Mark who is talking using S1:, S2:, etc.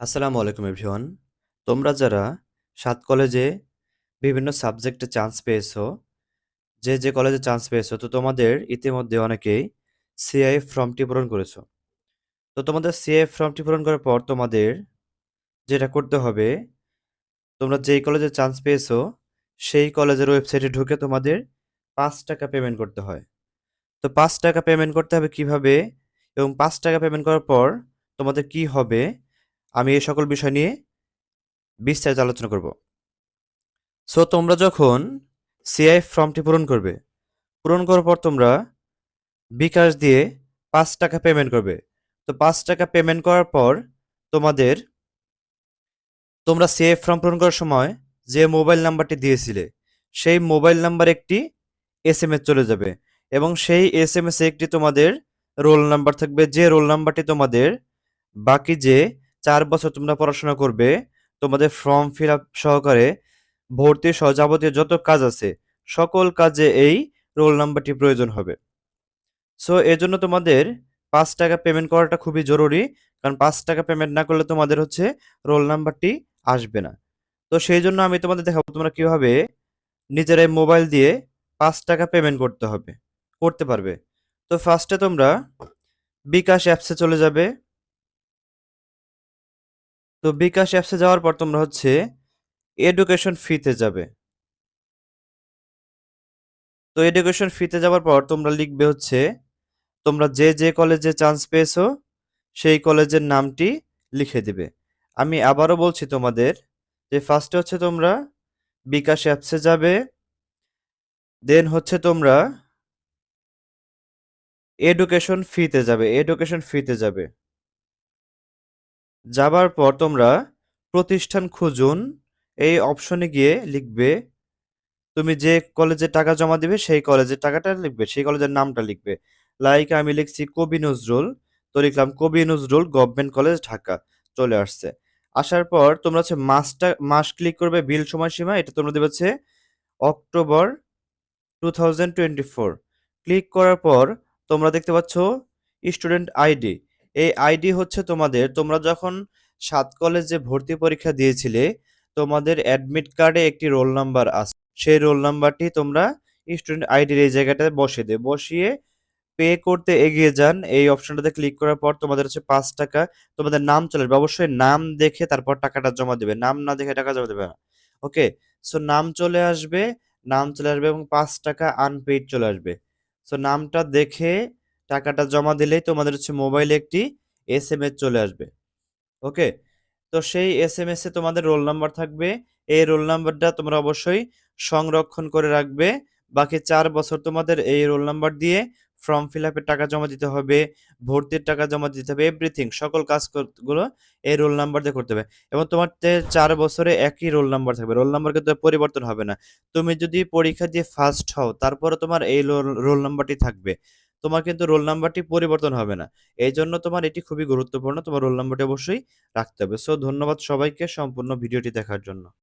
S1: আসসালামু আলাইকুম এভরিওয়ান। তোমরা যারা সাত কলেজে বিভিন্ন সাবজেক্টে চান্স পেয়েছ, যে যে কলেজে চান্স পেয়েছ, তো তোমাদের ইতিমধ্যে অনেকেই সিআই ফর্মটি পূরণ করেছ। তো তোমাদের সিআই ফর্মটি পূরণ করার পর তোমাদের যেটা করতে হবে, তোমরা যেই কলেজে চান্স পেয়েছ, সেই কলেজের ওয়েবসাইটে ঢুকে তোমাদের পাঁচ টাকা পেমেন্ট করতে হয়। তো পাঁচ টাকা পেমেন্ট করতে হবে কীভাবে এবং পাঁচ টাকা পেমেন্ট করার পর তোমাদের কি হবে আমি এই সকল বিষয় নিয়ে বিস্তারিত আলোচনা করব। সো তোমরা যখন সিআই ফর্মটি পূরণ করবে, পূরণ করার পর তোমরা বিকাশ দিয়ে পাঁচ টাকা পেমেন্ট করবে। তো পাঁচ টাকা পেমেন্ট করার পর তোমাদের, তোমরা সিআই ফর্ম পূরণ করার সময় যে মোবাইল নাম্বারটি দিয়েছিলে, সেই মোবাইল নাম্বার একটি এস চলে যাবে এবং সেই এস এম এস একটি তোমাদের রোল নাম্বার থাকবে। যে রোল নাম্বারটি তোমাদের বাকি যে চার বছর তোমরা পড়াশোনা করবে, তোমাদের ফর্ম ফিল আপ সহকারে ভর্তি সহ যাবতীয় যত কাজ আছে, সকল কাজে এই রোল নাম্বারটি প্রয়োজন হবে। সো এর জন্য তোমাদের পাঁচ টাকা পেমেন্ট করাটা খুবই জরুরি, কারণ পাঁচ টাকা পেমেন্ট না করলে তোমাদের হচ্ছে রোল নাম্বারটি আসবে না। তো সেই জন্য আমি তোমাদের দেখাবো তোমরা কীভাবে নিজেরাই মোবাইল দিয়ে পাঁচ টাকা পেমেন্ট করতে হবে, করতে পারবে। তো ফার্স্টে তোমরা বিকাশ অ্যাপসে চলে যাবে তো বিকাশ অ্যাপসে যাওয়ার পর তোমরা হচ্ছে এডুকেশন ফিতে যাবে। তো এডুকেশন ফিতে যাওয়ার পর তোমরা লিখবে হচ্ছে, তোমরা যে যে কলেজে চান্স পেয়েছ, সেই কলেজের নামটি লিখে দিবে। আমি আবারও বলছি তোমাদের যে ফার্স্টে হচ্ছে তোমরা বিকাশ অ্যাপসে যাবে দেন হচ্ছে তোমরা এডুকেশন ফিতে যাবে এডুকেশন ফিতে যাবে। যাবার পর তোমরা প্রতিষ্ঠান খুঁজুন, এই অপশনে গিয়ে লিখবে, তুমি যে কলেজে টাকা জমা দিবে সেই কলেজের টাকাটা লিখবে, সেই কলেজের নামটা লিখবে। লাইক আমি লিখছি কবি নজরুল, তো লিখলাম কবি নজরুল গভর্নমেন্ট কলেজ ঢাকা চলে আসছে। আসার পর তোমরা হচ্ছে মাসটা, মাস ক্লিক করবে বিল সময়সীমা, এটা তোমরা দেবে হচ্ছে October two thousand twenty four click করার পর তোমরা দেখতে পাচ্ছ স্টুডেন্ট আইডি এই আইডি হচ্ছে তোমাদের, তোমরা যখন সাত কলেজে ভর্তি পরীক্ষা দিয়েছিলে, তোমাদের অ্যাডমিট কার্ডে একটি রোল নাম্বার আছে। সেই রোল নাম্বারটি তোমরা স্টুডেন্ট আইডির এই জায়গাটাতে বসিয়ে দে, বসিয়ে পে করতে এগিয়ে যান। এই অপশনটাতে ক্লিক করার পর তোমাদের হচ্ছে পাঁচ টাকা, তোমাদের নাম চলে আসবে। অবশ্যই নাম দেখে তারপর টাকাটা জমা দেবে। নাম না দেখে টাকা জমা দেবে না। ওকে? সো নাম চলে আসবে, নাম চলে আসবে এবং পাঁচ টাকা আনপেইড চলে আসবে। সো নামটা দেখে টাকাটা জমা দিলেই তোমাদের হচ্ছে মোবাইলে একটি এস এম এস চলে আসবে। ওকে তো সেই এস এম এস তোমাদের রোল নাম্বার থাকবে। এই রোল নাম্বারটা তোমরা অবশ্যই সংরক্ষণ করে রাখবে। বাকি চার বছর তোমাদের এই রোল নাম্বার দিয়ে ফর্ম ফিল আপের টাকা জমা দিতে হবে, ভর্তির টাকা জমা দিতে হবে এভরিথিং সকল কাজগুলো এই রোল নাম্বার দিয়ে করতে হবে। এবং তোমার চার বছরে একই রোল নাম্বার থাকবে। রোল নাম্বার কিন্তু পরিবর্তন হবে না। তুমি যদি পরীক্ষা দিয়ে ফার্স্ট হও তারপরে তোমার এই রোল নাম্বারটি থাকবে। তোমার কিন্তু রোল নাম্বারটি পরিবর্তন হবে না। এই জন্য তোমার এটি খুবই গুরুত্বপূর্ণ, তোমার রোল নাম্বারটি অবশ্যই রাখতে হবে। সো ধন্যবাদ সবাইকে সম্পূর্ণ ভিডিওটি দেখার জন্য।